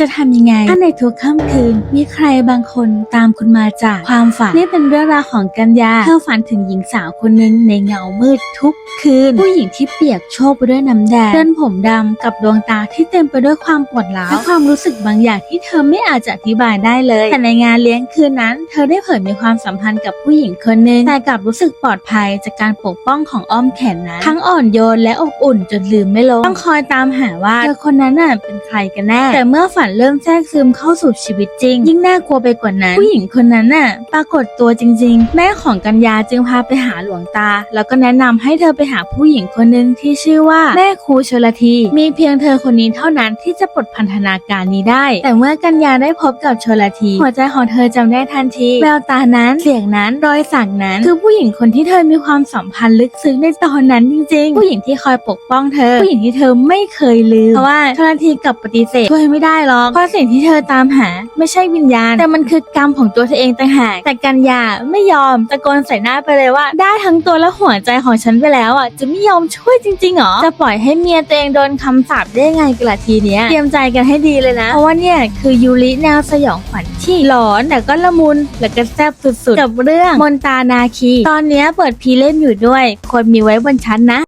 จะทำยังไง ถ้าในทุกค่ำคืน มีใครบางคนตามคุณมาจากความฝัน นี่เป็นเรื่องราวของกัญญา เธอฝันถึงหญิงสาวคนหนึ่งในเงามืดทุกคืน ผู้หญิงที่เปียกโชกไปด้วยน้ำแดงเดินผมดำกับดวงตาที่เต็มไปด้วยความปวดร้าวและความรู้สึกบางอย่างที่เธอไม่อาจจะอธิบายได้เลย แต่ในงานเลี้ยงคืนนั้น เธอได้เผยมีความสัมพันธ์กับผู้หญิงคนหนึ่งแต่กลับรู้สึกปลอดภัยจากการปกป้องของอ้อมแขนนั้น ทั้งอ่อนโยนและอบอุ่นจนลืมไม่ลงต้องคอยตามหาว่าเธอคนนั้นน่ะเป็นใครกันแน่แต่เมื่อฝันเริ่มแทรกซึมเข้าสู่ชีวิตจริง ยิ่งน่ากลัวไปกว่านั้น ผู้หญิงคนนั้นน่ะ ปรากฏตัวจริง ๆ แม่ของกัญญาจึงพาไปหาหลวงตา แล้วก็แนะนำให้เธอไปหาผู้หญิงคนหนึ่งที่ชื่อว่าแม่ครูชลทีมีเพียงเธอคนนี้เท่านั้นที่จะปลดพันธนาการนี้ได้ แต่เมื่อกัญญาได้พบกับชลที หัวใจของเธอจำได้ทันทีแววตานั้นเสียงนั้นรอยสักนั้น คือผู้หญิงคนที่เธอมีความสัมพันธ์ลึกซึ้งในตอนนั้นจริง ๆ ผู้หญิงที่คอยปกป้องเธอ ผู้หญิงที่เธอไม่เคยลืมเพราะว่าชลทีกลับปฏิเสธช่วยไม่ได้หรอก เพราะสิ่งที่เธอตามหาไม่ใช่วิญญาณ แต่มันคือกรรมของตัวเธอเองต่างหากแต่กัญญาไม่ยอมตะโกนใส่หน้าไปเลยว่า ได้ทั้งตัวและหัวใจของฉันไปแล้วอะจะไม่ยอมช่วยจริงๆหรอจะปล่อยให้เมียตัวเองโดนคำสาปได้ไงกันล่ะทีเนี้ยเตรียมใจกันให้ดีเลยนะ เพราะว่าเนี่ยคือยูริแนวสยองขวัญที่หลอนแต่ก็ละมุนและก็แซ่บสุดๆกับเรื่องมนตานาคี ตอนนี้เปิดพีเล่มอยู่ด้วยควรมีไว้บนชั้นนะ